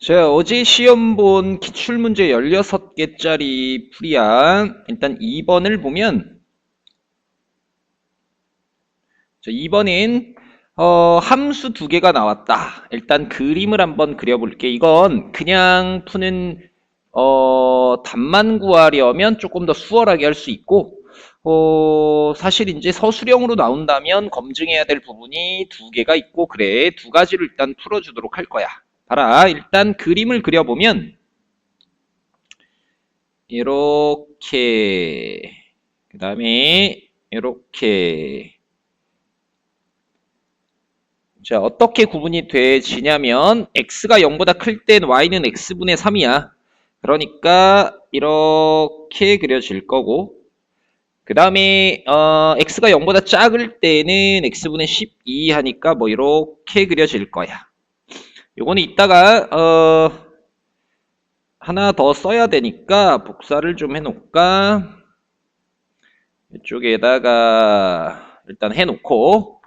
자, 어제 시험 본 기출문제 16개짜리 풀이야. 일단 2번을 보면, 자, 2번엔, 어, 함수 두 개가 나왔다. 일단 그림을 한번 그려볼게. 이건 그냥 푸는, 어, 답만 구하려면 조금 더 수월하게 할 수 있고, 어, 사실 이제 서술형으로 나온다면 검증해야 될 부분이 두 개가 있고, 그래. 두 가지를 일단 풀어주도록 할 거야. 봐라. 일단 그림을 그려보면 이렇게 그 다음에 이렇게 자 어떻게 구분이 되지냐면 x가 0보다 클 땐 y는 x분의 3이야. 그러니까 이렇게 그려질 거고 그 다음에 어, x가 0보다 작을 때는 x분의 12 하니까 뭐 이렇게 그려질 거야. 요거는 이따가 어 하나 더 써야 되니까 복사를 좀 해놓을까? 이쪽에다가 일단 해놓고.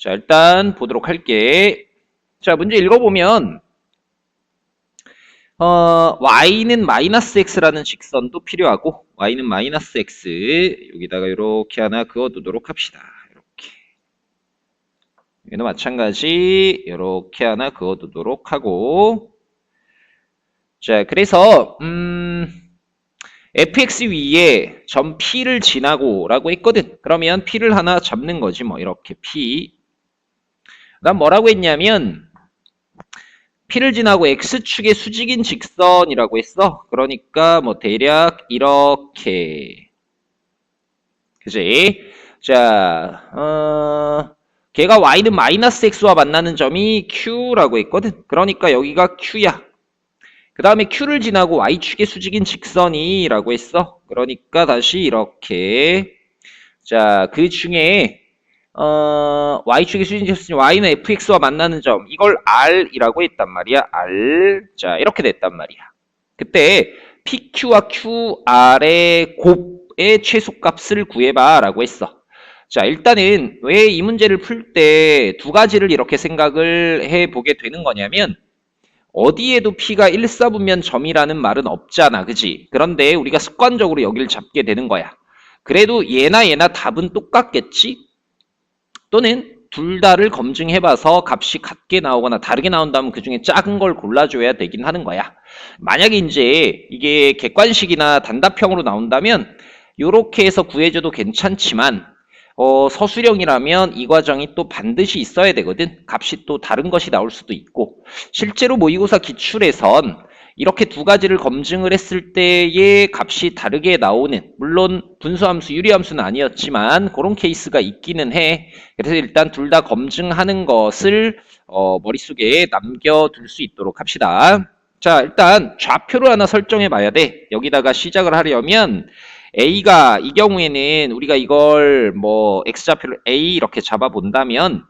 자 일단 보도록 할게. 자 문제 읽어보면 어 y는 마이너스 x라는 직선도 필요하고 y는 마이너스 x. 여기다가 이렇게 하나 그어두도록 합시다 여기도 마찬가지. 이렇게 하나 그어두도록 하고. 자 그래서 음 fx 위에 점 p를 지나고 라고 했거든. 그러면 p를 하나 잡는 거지 뭐. 이렇게 p. 난 뭐라고 했냐면 p를 지나고 x축의 수직인 직선이라고 했어. 그러니까 뭐 대략 이렇게. 그지? 자 어... 걔가 y는 마이너스 x와 만나는 점이 q라고 했거든. 그러니까 여기가 q야. 그 다음에 q를 지나고 y축의 수직인 직선이라고 했어. 그러니까 다시 이렇게 자, 그 중에 어, y축의 수직인 직선 y는 fx와 만나는 점 이걸 r이라고 했단 말이야. r 자, 이렇게 됐단 말이야. 그때 pq와 qr의 곱의 최소값을 구해봐 라고 했어. 자, 일단은 왜 이 문제를 풀 때 두 가지를 이렇게 생각을 해 보게 되는 거냐면 어디에도 P가 1사분면 점이라는 말은 없잖아. 그지? 그런데 우리가 습관적으로 여기를 잡게 되는 거야. 그래도 얘나 얘나 답은 똑같겠지? 또는 둘 다를 검증해 봐서 값이 같게 나오거나 다르게 나온다면 그 중에 작은 걸 골라줘야 되긴 하는 거야. 만약에 이제 이게 객관식이나 단답형으로 나온다면 이렇게 해서 구해줘도 괜찮지만 어, 서술형이라면 이 과정이 또 반드시 있어야 되거든. 값이 또 다른 것이 나올 수도 있고. 실제로 모의고사 기출에선 이렇게 두 가지를 검증을 했을 때의 값이 다르게 나오는 물론 분수함수, 유리함수는 아니었지만 그런 케이스가 있기는 해. 그래서 일단 둘 다 검증하는 것을 어, 머릿속에 남겨둘 수 있도록 합시다. 자 일단 좌표를 하나 설정해 봐야 돼. 여기다가 시작을 하려면 A가 이 경우에는 우리가 이걸 뭐 X좌표를 A 이렇게 잡아 본다면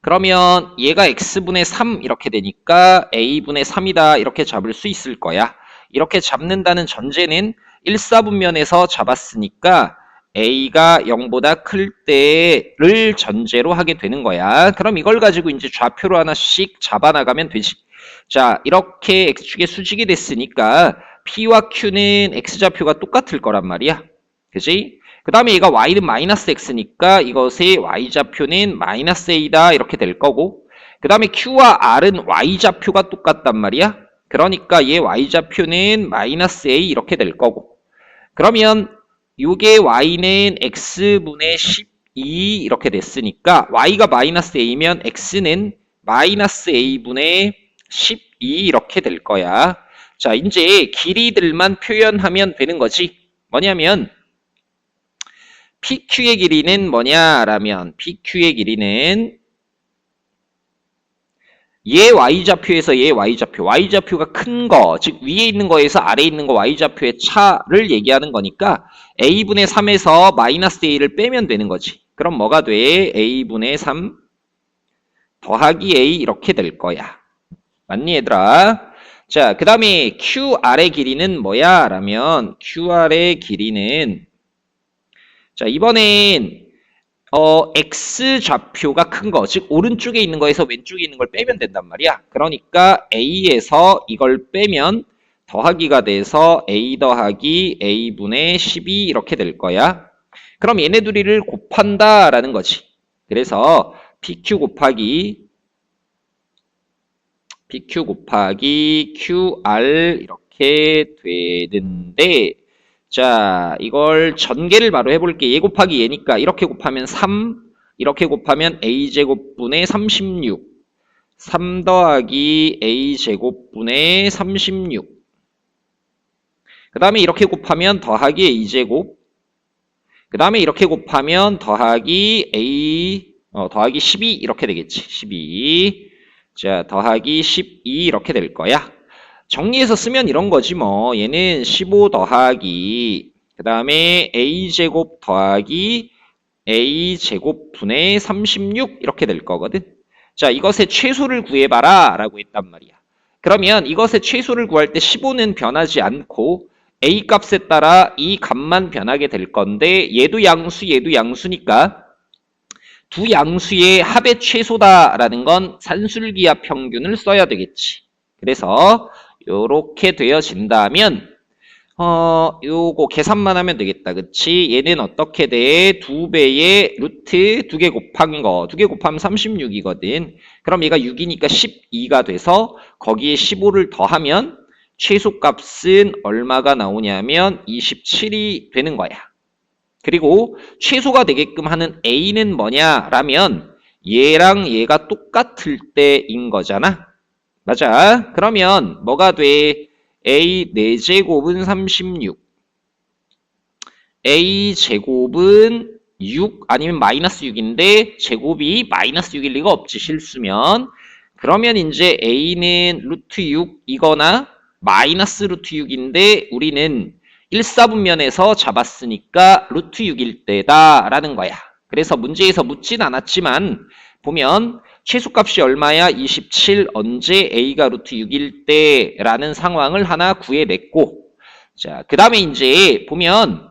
그러면 얘가 X분의 3 이렇게 되니까 A분의 3이다 이렇게 잡을 수 있을 거야. 이렇게 잡는다는 전제는 1사분면에서 잡았으니까 A가 0보다 클 때를 전제로 하게 되는 거야. 그럼 이걸 가지고 이제 좌표로 하나씩 잡아나가면 되지. 자, 이렇게 X축의 수직이 됐으니까 P와 Q는 X좌표가 똑같을 거란 말이야. 그지? 그 다음에 얘가 Y는 마이너스 X니까 이것의 Y좌표는 마이너스 A다 이렇게 될 거고 그 다음에 Q와 R은 Y좌표가 똑같단 말이야. 그러니까 얘 Y좌표는 마이너스 A 이렇게 될 거고 그러면 요게 Y는 X분의 12 이렇게 됐으니까 Y가 마이너스 A면 X는 마이너스 A분의 12 이렇게 될 거야. 자, 이제 길이들만 표현하면 되는 거지. 뭐냐면 PQ의 길이는 뭐냐라면 PQ의 길이는 얘 y좌표에서 얘 y좌표, y좌표가 큰 거, 즉 위에 있는 거에서 아래에 있는 거 y좌표의 차를 얘기하는 거니까 a분의 3에서 마이너스 a를 빼면 되는 거지. 그럼 뭐가 돼? a분의 3 더하기 a 이렇게 될 거야. 맞니 얘들아? 자, 그 다음에 QR의 길이는 뭐야? 라면 QR의 길이는 자, 이번엔 어, x 좌표가 큰 거, 즉 오른쪽에 있는 거에서 왼쪽에 있는 걸 빼면 된단 말이야. 그러니까 a에서 이걸 빼면 더하기가 돼서 a 더하기 a분의 12 이렇게 될 거야. 그럼 얘네 둘이를 곱한다라는 거지. 그래서 pq 곱하기 pq 곱하기 qr 이렇게 되는데 자 이걸 전개를 바로 해볼게. 얘 곱하기 얘니까 이렇게 곱하면 3 이렇게 곱하면 a제곱분의 36 3 더하기 a제곱분의 36 그 다음에 이렇게 곱하면 더하기 a제곱. 그 다음에 이렇게 곱하면 더하기 a 어, 더하기 12 이렇게 되겠지. 12 자, 더하기 12 이렇게 될 거야. 정리해서 쓰면 이런 거지 뭐. 얘는 15 더하기 그 다음에 a제곱 더하기 a제곱 분의 36 이렇게 될 거거든. 자, 이것의 최소를 구해봐라 라고 했단 말이야. 그러면 이것의 최소를 구할 때 15는 변하지 않고 a 값에 따라 이 값만 변하게 될 건데 얘도 양수 얘도 양수니까 두 양수의 합의 최소다라는 건 산술기압 평균을 써야 되겠지. 그래서 이렇게 되어진다면 어 요거 계산만 하면 되겠다. 그치? 얘는 어떻게 돼? 두 배의 루트 두 개 곱한 거. 두 개 곱하면 36이거든. 그럼 얘가 6이니까 12가 돼서 거기에 15를 더하면 최소값은 얼마가 나오냐면 27이 되는 거야. 그리고 최소가 되게끔 하는 a는 뭐냐라면 얘랑 얘가 똑같을 때인 거잖아. 맞아. 그러면 뭐가 돼? a 4제곱은 36. a 제곱은 6 아니면 마이너스 6인데 제곱이 마이너스 6일 리가 없지 실수면. 그러면 이제 a는 루트 6이거나 마이너스 루트 6인데 우리는 1사분면에서 잡았으니까 루트 6일 때다라는 거야. 그래서 문제에서 묻진 않았지만 보면 최소값이 얼마야? 27 언제 a가 루트 6일 때라는 상황을 하나 구해냈고 자, 그 다음에 이제 보면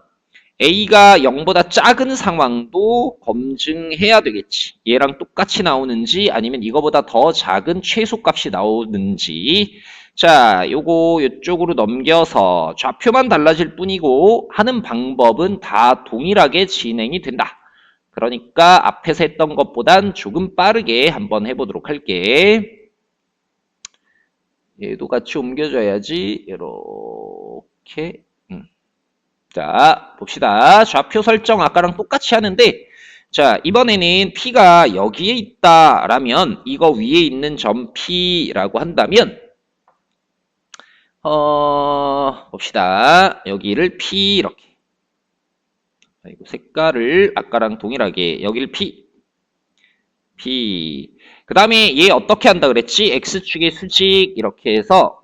a가 0보다 작은 상황도 검증해야 되겠지. 얘랑 똑같이 나오는지 아니면 이거보다 더 작은 최소값이 나오는지 자, 요거 이쪽으로 넘겨서 좌표만 달라질 뿐이고 하는 방법은 다 동일하게 진행이 된다. 그러니까 앞에서 했던 것보단 조금 빠르게 한번 해보도록 할게. 얘도 같이 옮겨줘야지. 이렇게. 음. 자, 봅시다. 좌표 설정 아까랑 똑같이 하는데 자, 이번에는 P가 여기에 있다라면 이거 위에 있는 점 P라고 한다면 어, 봅시다. 여기를 P 이렇게. 그리고 색깔을 아까랑 동일하게 여기를 P. P. 그 다음에 얘 어떻게 한다 그랬지? X축의 수직 이렇게 해서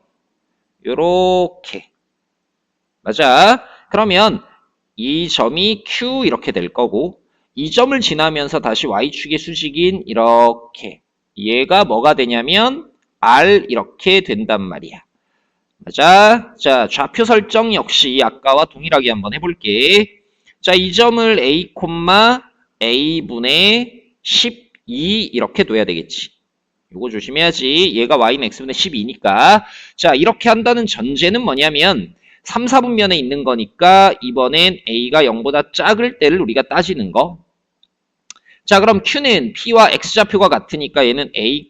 요렇게. 맞아. 그러면 이 점이 Q 이렇게 될 거고 이 점을 지나면서 다시 Y축의 수직인 이렇게 얘가 뭐가 되냐면 R 이렇게 된단 말이야. 자, 자, 좌표 설정 역시 아까와 동일하게 한번 해볼게. 자, 이 점을 a, a분의 12 이렇게 둬야 되겠지. 요거 조심해야지. 얘가 y는 x분의 12니까. 자, 이렇게 한다는 전제는 뭐냐면 3, 4분면에 있는 거니까 이번엔 a가 0보다 작을 때를 우리가 따지는 거. 자, 그럼 q는 p와 x좌표가 같으니까 얘는 a,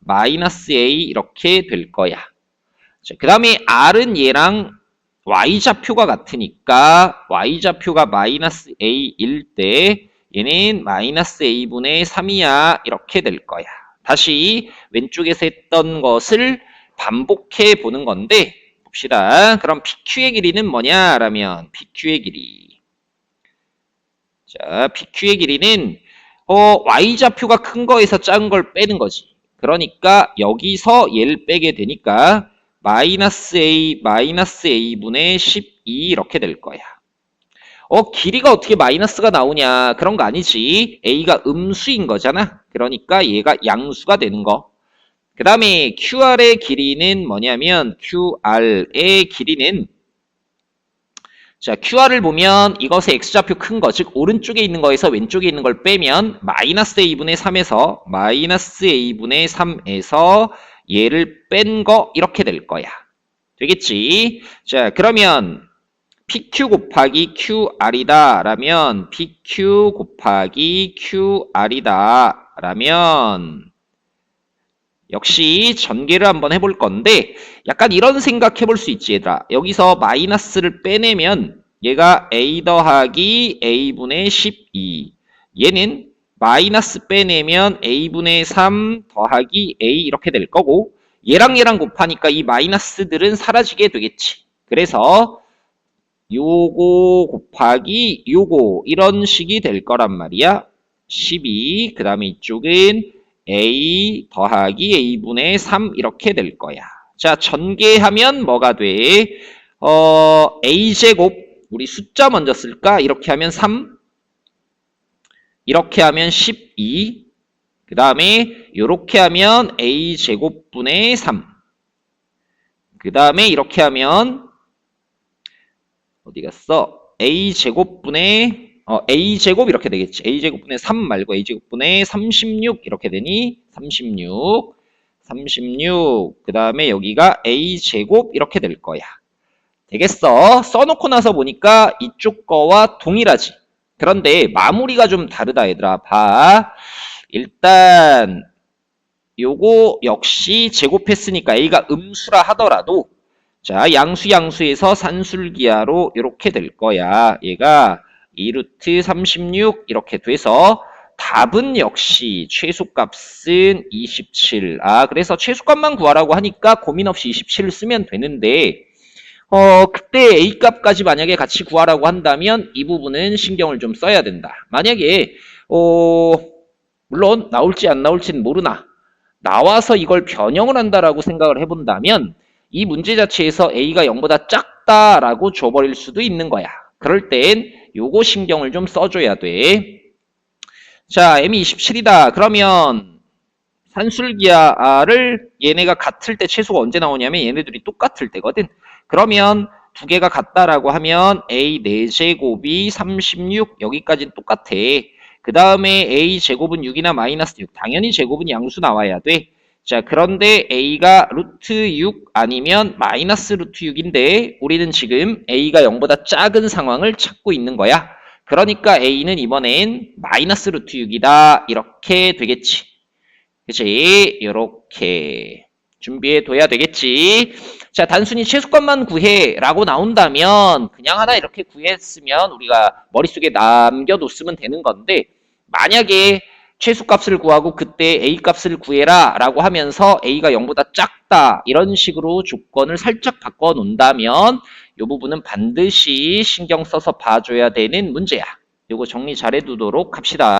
마이너스 a 이렇게 될 거야. 그 다음에 R은 얘랑 Y좌표가 같으니까 Y좌표가 마이너스 A일 때 얘는 마이너스 A분의 3이야 이렇게 될 거야. 다시 왼쪽에서 했던 것을 반복해 보는 건데 봅시다. 그럼 PQ의 길이는 뭐냐라면 PQ의 길이 자 PQ의 길이는 어, Y좌표가 큰 거에서 작은 걸 빼는 거지. 그러니까 여기서 얘를 빼게 되니까 마이너스 a 마이너스 a분의 12 이렇게 될 거야. 어 길이가 어떻게 마이너스가 나오냐 그런 거 아니지. a가 음수인 거잖아. 그러니까 얘가 양수가 되는 거. 그 다음에 qr의 길이는 뭐냐면 qr의 길이는 자, QR을 보면 이것의 x좌표 큰 거, 즉 오른쪽에 있는 거에서 왼쪽에 있는 걸 빼면 마이너스 a분의 3에서 마이너스 a분의 3에서 얘를 뺀 거 이렇게 될 거야. 되겠지? 자, 그러면 PQ 곱하기 QR이다 라면 PQ 곱하기 QR이다 라면 역시 전개를 한번 해볼 건데 약간 이런 생각 해볼 수 있지 얘들아 여기서 마이너스를 빼내면 얘가 A 더하기 A분의 12 얘는 마이너스 빼내면 A분의 3 더하기 A 이렇게 될 거고 얘랑 얘랑 곱하니까 이 마이너스들은 사라지게 되겠지 그래서 요거 곱하기 요거 이런 식이 될 거란 말이야 12 그 다음에 이쪽은 a 더하기 a분의 3 이렇게 될 거야. 자, 전개하면 뭐가 돼? 어, a제곱 우리 숫자 먼저 쓸까? 이렇게 하면 3 이렇게 하면 12 그 다음에 이렇게 하면 a제곱분의 3 그 다음에 이렇게 하면 어디 갔어? a제곱분의 어, a제곱 이렇게 되겠지. a제곱분의 3 말고 a제곱분의 36 이렇게 되니 36 36 그 다음에 여기가 a제곱 이렇게 될 거야. 되겠어? 써놓고 나서 보니까 이쪽 거와 동일하지. 그런데 마무리가 좀 다르다 얘들아. 봐. 일단 요거 역시 제곱했으니까 a가 음수라 하더라도 자 양수 양수에서 산술기하로 이렇게 될 거야. 얘가 2루트 36 이렇게 돼서 답은 역시 최소값은 27. 아, 그래서 최소값만 구하라고 하니까 고민 없이 27을 쓰면 되는데, 어, 그때 A값까지 만약에 같이 구하라고 한다면 이 부분은 신경을 좀 써야 된다. 만약에, 어, 물론 나올지 안 나올지는 모르나, 나와서 이걸 변형을 한다라고 생각을 해본다면, 이 문제 자체에서 A가 0보다 작다라고 줘버릴 수도 있는 거야. 그럴 땐 요거 신경을 좀 써줘야 돼. 자, M이 27이다. 그러면 산술기하를 얘네가 같을 때 최소가 언제 나오냐면 얘네들이 똑같을 때거든. 그러면 두 개가 같다라고 하면 A 4제곱이 36 여기까지는 똑같아. 그 다음에 A 제곱은 6이나 마이너스 6. 당연히 제곱은 양수 나와야 돼. 자, 그런데 A가 루트 6 아니면 마이너스 루트 6인데 우리는 지금 A가 0보다 작은 상황을 찾고 있는 거야. 그러니까 A는 이번엔 마이너스 루트 6이다. 이렇게 되겠지. 그치? 이렇게 준비해 둬야 되겠지. 자, 단순히 최소값만 구해 라고 나온다면 그냥 하나 이렇게 구했으면 우리가 머릿속에 남겨뒀으면 되는 건데 만약에 최소값을 구하고 그때 A값을 구해라 라고 하면서 A가 0보다 작다 이런 식으로 조건을 살짝 바꿔 놓는다면 이 부분은 반드시 신경 써서 봐줘야 되는 문제야. 이거 정리 잘 해두도록 합시다.